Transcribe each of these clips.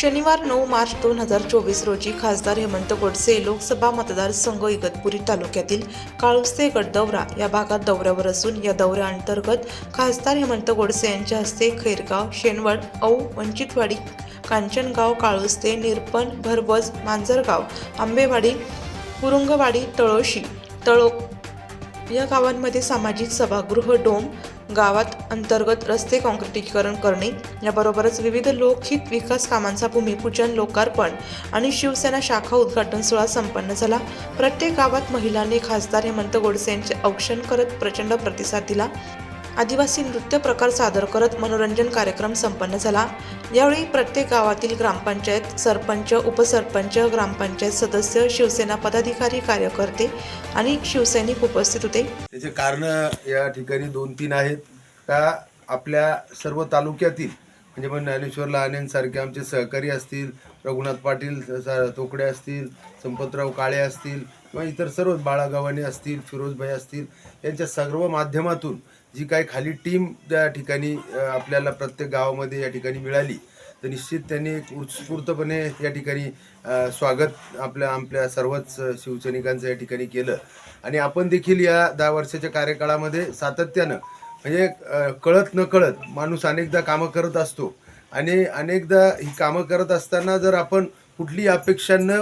शनिवार नऊ मार्च दोन हजार चोवीस रोजी खासदार हेमंत गोडसे लोकसभा मतदारसंघ इगतपुरी तालुक्यातील काळुसे गट दौरा या भागात दौऱ्यावर असून या दौऱ्याअंतर्गत खासदार हेमंत गोडसे यांच्या हस्ते खैरगाव शेनवड औ वंचितवाडी कांचनगाव काळुस्ते निरपण भरवज मांजरगाव आंबेवाडी कुरुंगवाडी तळोशी तळो या गावांमध्ये सामाजिक सभागृह डोम गावात अंतर्गत रस्ते काँक्रिटीकरण करणे याबरोबरच विविध लोकहित विकास कामांचा भूमिपूजन लोकार्पण आणि शिवसेना शाखा उद्घाटन सोहळा संपन्न झाला. प्रत्येक गावात महिलांनी खासदार हेमंत गोडसे यांचे औक्षण करत प्रचंड प्रतिसाद दिला. आदिवासी नृत्य प्रकार सादर करत मनोरंजन कार्यक्रम संपन्न झाला. यावेळी प्रत्येक गावातील ग्रामपंचायत सरपंच उपसरपंच ग्रामपंचायत सदस्य शिवसेना पदाधिकारी कार्यकर्ते आणि शिवसैनिक उपस्थित होते. त्याचे कारण या ठिकाणी दोन तीन आहेत. का आपल्या सर्व तालुक्यातील म्हणजे मग ज्ञानेश्वर लहानेंसारखे आमचे सहकारी असतील रघुनाथ पाटील तोकडे असतील संपतराव काळे असतील किंवा इतर सर्व बाळागावाने असतील फिरोजभाई असतील यांच्या सर्व माध्यमातून जी काही खाली टीम त्या ठिकाणी आपल्याला प्रत्येक गावामध्ये या ठिकाणी मिळाली तर निश्चित त्यांनी उत्स्फूर्तपणे या ठिकाणी स्वागत आपल्या आपल्या सर्वच शिवसैनिकांचं या ठिकाणी केलं. आणि आपण देखील या दहा वर्षाच्या कार्यकाळामध्ये सातत्यानं म्हणजे कळत न कळत माणूस अनेकदा कामं करत असतो. आणि अनेकदा ही कामं करत असताना जर आपण कुठली अपेक्षा न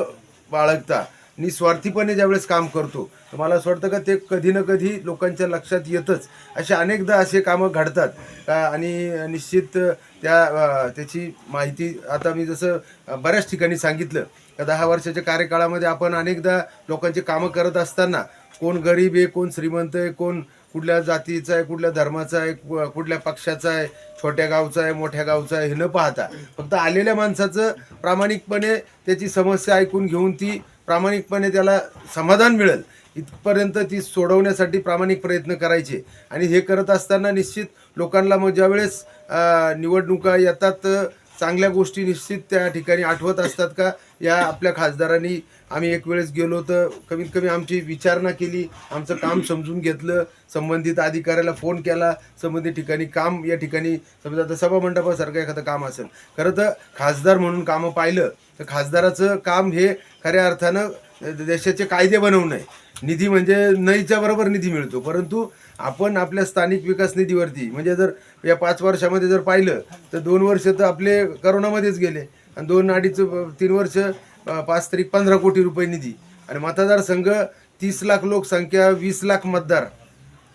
बाळगता निस्वार्थीपणे ज्यावेळेस काम करतो तर मला असं वाटतं का ते कधी ना कधी लोकांच्या लक्षात येतच. असे अनेकदा असे कामं घडतात. का आणि निश्चित त्या त्याची माहिती आता मी जसं बऱ्याच ठिकाणी सांगितलं का दहा वर्षाच्या कार्यकाळामध्ये आपण अनेकदा लोकांची कामं करत असताना कोण गरीब आहे कोण श्रीमंत आहे कोण कुठल्या जातीचा आहे कुठल्या धर्माचा आहे कु- कुठल्या पक्षाचा आहे छोट्या गावचा आहे मोठ्या गावचा आहे हे न पाहता फक्त आलेल्या माणसाचं प्रामाणिकपणे त्याची समस्या ऐकून घेऊन ती प्रामाणिकपणे त्याला समाधान मिळेल. इथपर्यंत ती सोडवण्यासाठी प्रामाणिक प्रयत्न करायचे. आणि हे करत असताना निश्चित लोकांना मग ज्यावेळेस निवडणुका येतात चांगल्या गोष्टी निश्चित त्या ठिकाणी आठवत असतात का या आपल्या खासदारांनी आम्ही एक वेळेस गेलो तर कमीत कमी आमची विचारणा केली आमचं काम समजून घेतलं संबंधित अधिकाऱ्याला फोन केला संबंधित ठिकाणी काम या ठिकाणी समजा आता सभामंडपासारखं एखादं काम असेल. खरं तर खासदार म्हणून कामं पाहिलं तर खासदाराचं काम हे खऱ्या अर्थानं देशाचे कायदे बनवणं आहे. निधी म्हणजे नईच्या बरोबर निधी मिळतो परंतु आपण आपल्या स्थानिक विकास निधीवरती म्हणजे जर या पाच वर्षामध्ये जर पाहिलं तर दोन वर्ष तर आपले करोनामध्येच गेले. आणि दोन अडीच तीन वर्ष पाच तरी पंधरा कोटी रुपये निधी. आणि मतदारसंघ तीस लाख लोकसंख्या वीस लाख मतदार.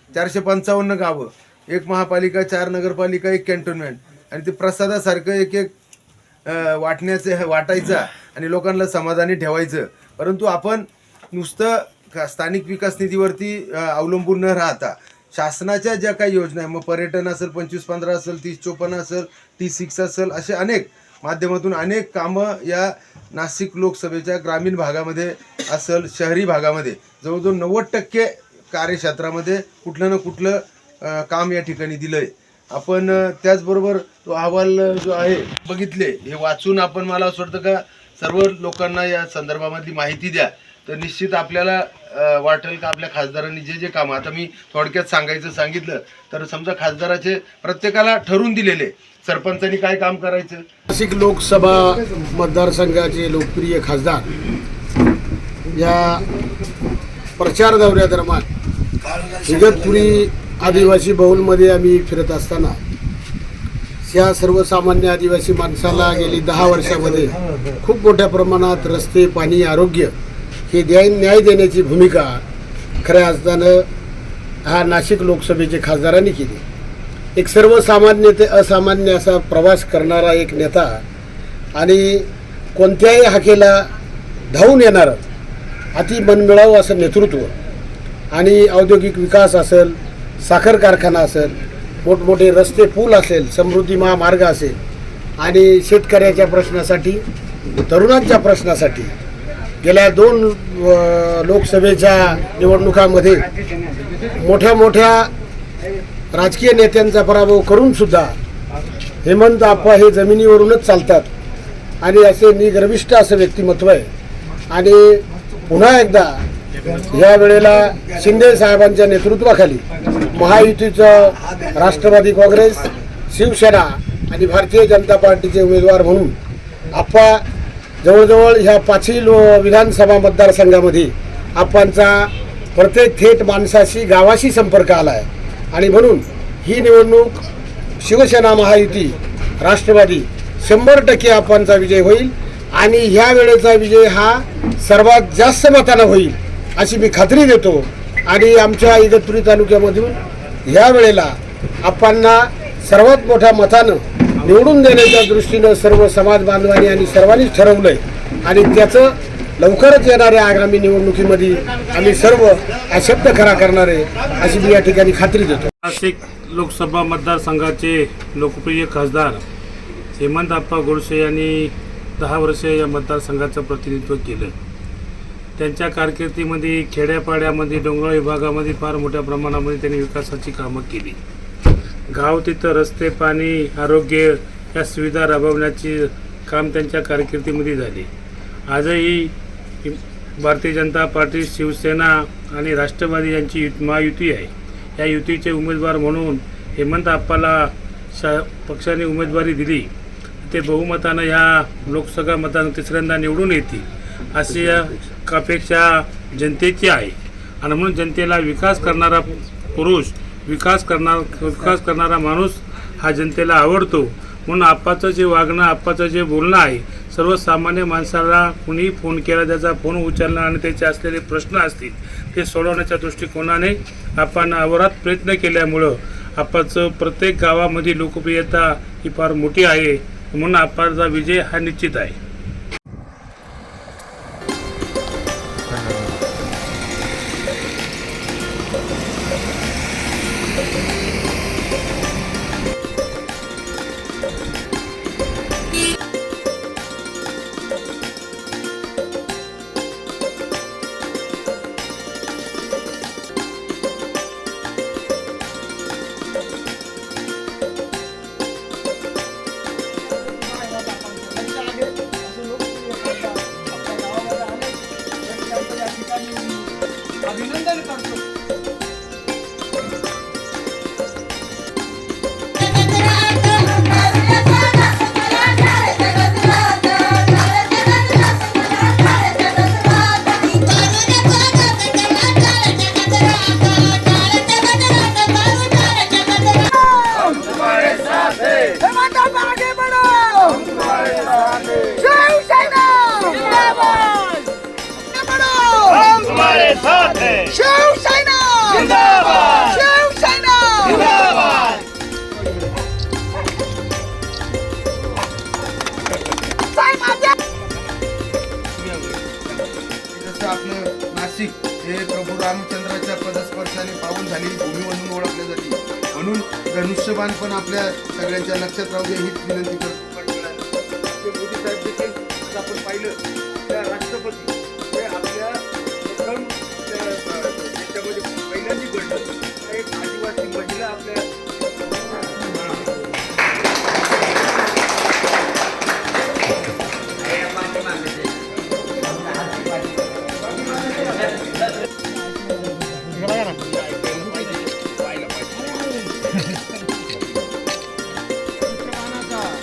चारशे पंचावन्न गावं. एक महापालिका चार नगरपालिका एक कॅन्टोन्मेंट. आणि ते प्रसादासारखं एक एक वाटण्याचं वाटायचा आणि लोकांना समाधानी ठेवायचं. परंतु आपण नुसतं स्थानिक विकास निधीवरती अवलंबून न राहता शासनाच्या ज्या काही योजना आहे मग पर्यटन असेल पंचवीस पंधरा असेल तीस चोपन्न असेल टी सिक्स असेल असे अनेक माध्यमातून अनेक कामं या नाशिक लोकसभेच्या ग्रामीण भागामध्ये असेल शहरी भागामध्ये जवळजवळ नव्वद टक्के कार्यक्षेत्रामध्ये कुठलं ना कुठलं काम या ठिकाणी दिलं आहे आपण त्याचबरोबर तो अहवाल जो आहे बघितले हे वाचून आपण मला असं वाटतं का सर्व लोकांना या संदर्भामधली माहिती द्या. तर निश्चित आपल्याला वाटेल का आपल्या खासदारांनी जे जे काम आता मी थोडक्यात सांगायचं सांगितलं तर समजा खासदाराचे प्रत्येकाला ठरवून दिलेले सरपंचांनी काय काम करायचं? नाशिक लोकसभा मतदारसंघाचे लोकप्रिय खासदार या प्रचार दौऱ्यादरम्यान इगतपुरी आदिवासी बहुलमध्ये आम्ही फिरत असताना या सर्वसामान्य आदिवासी माणसाला गेली दहा वर्षामध्ये खूप मोठ्या प्रमाणात रस्ते पाणी आरोग्य हे द्याय न्याय देण्याची भूमिका खऱ्या अर्थानं हा नाशिक लोकसभेचे खासदारांनी केली. एक सर्वसामान्य ते असामान्य असा प्रवास करणारा एक नेता आणि कोणत्याही हाकेला धावून येणारं अति मनमिळावं असं नेतृत्व आणि औद्योगिक विकास असेल साखर कारखाना असेल मोठमोठे रस्ते पूल असेल समृद्धी महामार्ग असेल आणि शेतकऱ्याच्या प्रश्नासाठी तरुणांच्या प्रश्नासाठी गेल्या दोन लोकसभेच्या निवडणुकामध्ये मोठ्या मोठ्या राजकीय नेत्यांचा पराभव करून सुद्धा हेमंत आप्पा हे जमिनीवरूनच चालतात. आणि असे निगर्विष्ट असं व्यक्तिमत्व आहे. आणि पुन्हा एकदा या वेळेला शिंदे साहेबांच्या नेतृत्वाखाली महायुतीचं राष्ट्रवादी काँग्रेस शिवसेना आणि भारतीय जनता पार्टीचे उमेदवार म्हणून आप्पा जवळजवळ ह्या पाचही लो विधानसभा मतदारसंघामध्ये आप्पांचा प्रत्येक थेट माणसाशी गावाशी संपर्क आला आहे आणि म्हणून ही निवडणूक शिवसेना महायुती राष्ट्रवादी शंभर टक्के आप्पांचा विजय होईल आणि ह्या वेळेचा विजय हा सर्वात जास्त मतानं होईल अशी मी खात्री देतो. आणि आमच्या इगतपुरी तालुक्यामधून ह्या वेळेला आप्पांना सर्वात मोठ्या मतानं निवडून देण्याच्या दृष्टीनं सर्व समाज बांधवांनी आणि सर्वांनीच ठरवलंय. आणि त्याचं लवकरच येणाऱ्या आगामी निवडणुकीमध्ये आम्ही सर्व अशक्त खरा करणार आहे अशी मी या ठिकाणी खात्री देतो. नाशिक लोकसभा मतदारसंघाचे लोकप्रिय खासदार हेमंत आप्पा गोडसे यांनी दहा वर्षे या मतदारसंघाचं प्रतिनिधित्व केलं. त्यांच्या कारकिर्दीमध्ये खेड्यापाड्यामध्ये डोंगराळ विभागामध्ये फार मोठ्या प्रमाणामध्ये त्यांनी विकासाची कामं केली. गाव तिथं रस्ते पाणी आरोग्य या सुविधा राबवण्याची काम त्यांच्या कारकिर्दीमध्ये झाले. आजही भारतीय जनता पार्टी शिवसेना आणि राष्ट्रवादी यांची यु महायुती आहे. या युतीचे उमेदवार म्हणून हेमंत आप्पाला शा पक्षाने उमेदवारी दिली. ते बहुमतानं ह्या लोकसभा मतानं तिसऱ्यांदा निवडून येतील अशी अपेक्षा जनतेची आहे. आणि म्हणून जनतेला विकास करणारा पुरुष विकास करणार विकास करणारा माणूस हा जनतेला आवडतो. म्हणून आप्पाचं जे वागणं आप्पाचं जे बोलणं आहे सर्वसामान्य माणसाला कुणी फोन केला त्याचा फोन उचलणं आणि त्याचे असलेले प्रश्न असतील ते सोडवण्याच्या दृष्टिकोनाने आपण आवरात प्रयत्न केल्यामुळं आप्पाचं प्रत्येक गावामध्ये लोकप्रियता ही फार मोठी आहे. म्हणून आप्पाचा विजय हा निश्चित आहे. शिवसेना जिंदाबाद शिवसेना जसं आपलं नाशिक हे प्रभू रामचंद्राच्या पदस्पर्शाने पावन झालेली भूमी म्हणून ओळखले जाते. म्हणून धनुष्यबाण पण आपल्या सगळ्यांच्या लक्षात राहू दे हीच विनंती करतो. ते मोदी साहेब देखील आपण पाहिलं.